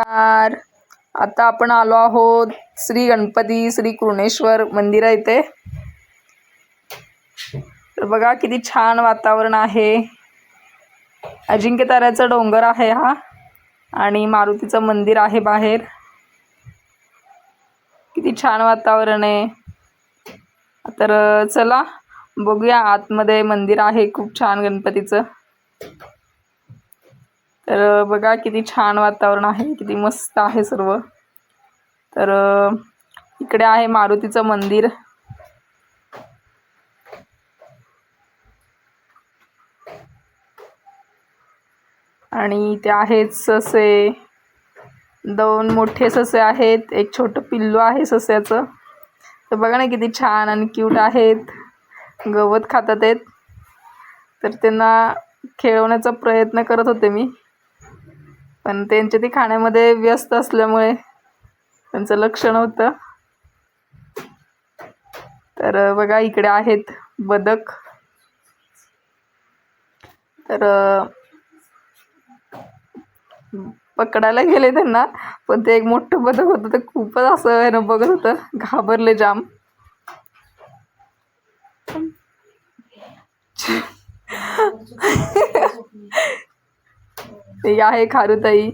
नमस्कार. आता आपण आलो आहोत श्री गणपती श्री कृणेश्वर मंदिर आहे इथे. तर बघा किती छान वातावरण आहे. अजिंक्य ताऱ्याचा डोंगर आहे हा आणि मारुतीचं मंदिर आहे बाहेर. किती छान वातावरण आहे. तर चला बघूया आतमध्ये मंदिर आहे खूप छान गणपतीचं. तर बघा किती छान वातावरण आहे किती मस्त आहे सर्व. तर इकडे आहे मारुतीचं मंदिर. आणि ते आहेत ससे. दोन मोठे ससे आहेत एक छोटं पिल्लू आहे सस्याचं. तर बघा ना किती छान आणि क्यूट आहेत. गवत खातात आहेत. तर त्यांना खेळवण्याचा प्रयत्न करत होते मी. पण त्यांचे ते खाण्यामध्ये व्यस्त असल्यामुळे त्यांचं लक्ष नव्हतं. तर बघा इकडे आहेत बदक. तर पकडायला गेले त्यांना पण ते एक मोठं बदक होतं. ते खूपच असं आहे ना बघत होतं. घाबरले जाम. ते आहे खारुताई.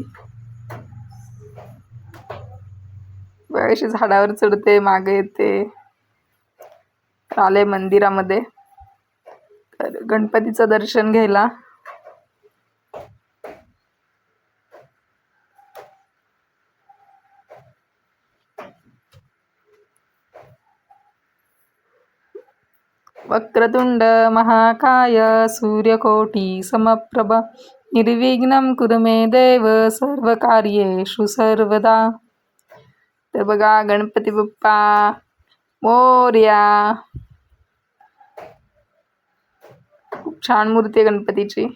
बघा अशी झाडावर चढते मागे येते. आले मंदिरामध्ये. तर गणपतीचं दर्शन घ्यायला. वक्रतुण्ड महाकाय सूर्यकोटी समप्रभ। निर्विघ्नं कुरु मे देव सर्व कार्येषु सर्वदा। तर बघा गणपती बाप्पा मोर्या। खूप छान मूर्ती आहे गणपतीची.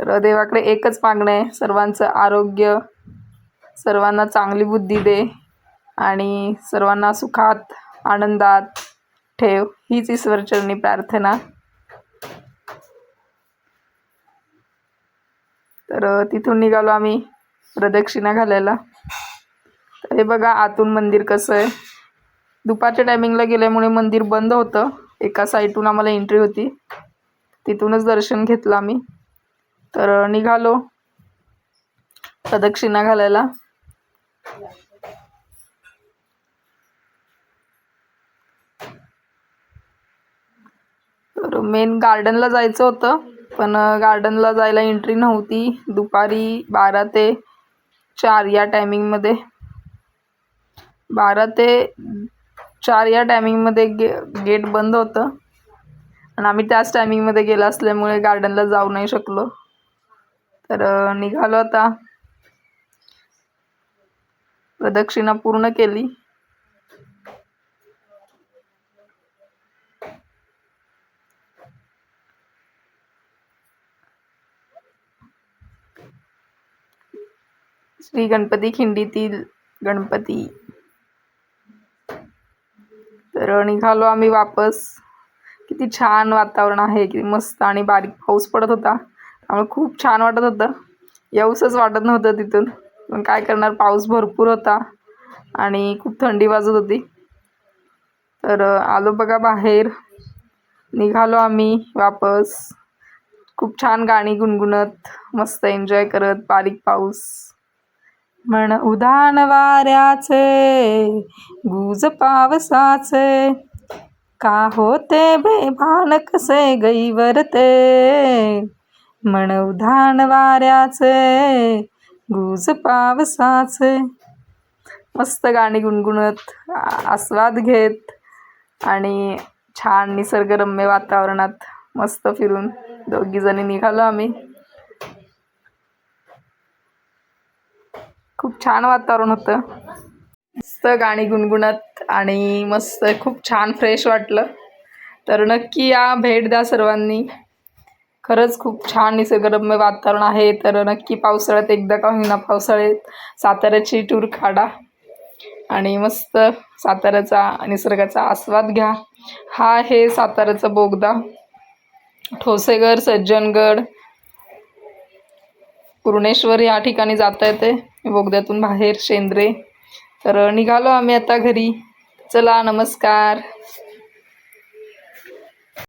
तर देवाकडे एकच मागणं आहे. सर्वांचं आरोग्य सर्वांना चांगली बुद्धी दे आणि सर्वांना सुखात आनंदात ठेव. हीच ईश्वरचरणी प्रार्थना. तर तिथून निघालो आम्ही प्रदक्षिणा घालायला. तर हे बघा आतून मंदिर कसं आहे. दुपारच्या टायमिंगला गेल्यामुळे मंदिर बंद होतं. एका साईडून आम्हाला एंट्री होती. तिथूनच दर्शन घेतलं आम्ही. तर निघालो. प्रदक्षिणा घालायला. तर मेन गार्डनला जायचं होतं पण गार्डनला जायला एंट्री नव्हती. दुपारी बारा ते चार या टायमिंगमध्ये. बारा ते चार या टायमिंगमध्ये गे गेट बंद होतं. आणि आम्ही त्याच टायमिंगमध्ये गेलो असल्यामुळे गार्डनला जाऊ नाही शकलो. तर निघालो आता. प्रदक्षिणा पूर्ण केली. श्री गणपती खिंडीतील गणपती. तर निघालो आम्ही वापस. किती छान वातावरण आहे किती मस्त आणि बारीक पाऊस पडत होता. त्यामुळे खूप छान वाटत होतं. येऊसच वाटत नव्हतं तिथून. पण काय करणार पाऊस भरपूर होता आणि खूप थंडी वाजत होती. तर आलो बघा बाहेर. निघालो आम्ही वापस. खूप छान गाणी गुणगुणत मस्त एन्जॉय करत बारीक पाऊस. म्हण उधाण वाऱ्याचे गुज पावसाचे. का होते बेभान कसे गईवरते म्हण उधाण वाऱ्याचे गुज पावसाचे. मस्त गाणी गुणगुणत आस्वाद घेत आणि छान निसर्गरम्य वातावरणात मस्त फिरून दोघीजणी निघालो आम्ही. खूप छान वातावरण होतं. मस्त गाणी गुणगुणत आणि मस्त खूप छान फ्रेश वाटलं. तर नक्की या भेट द्या सर्वांनी. खरंच खूप छान निसर्गरम्य वातावरण आहे. तर नक्की पावसाळ्यात एकदा का होईना पावसाळ्यात साताऱ्याची टूर काढा. आणि मस्त साताऱ्याचा निसर्गाचा आस्वाद घ्या. हा आहे साताऱ्याचा बोगदा. ठोसेगड सज्जनगड पूर्णेश्वर या ठिकाणी जाता येते. बोगद्यातून बाहेर शेंद्रे. तर निघालो आम्ही आता घरी. चला नमस्कार.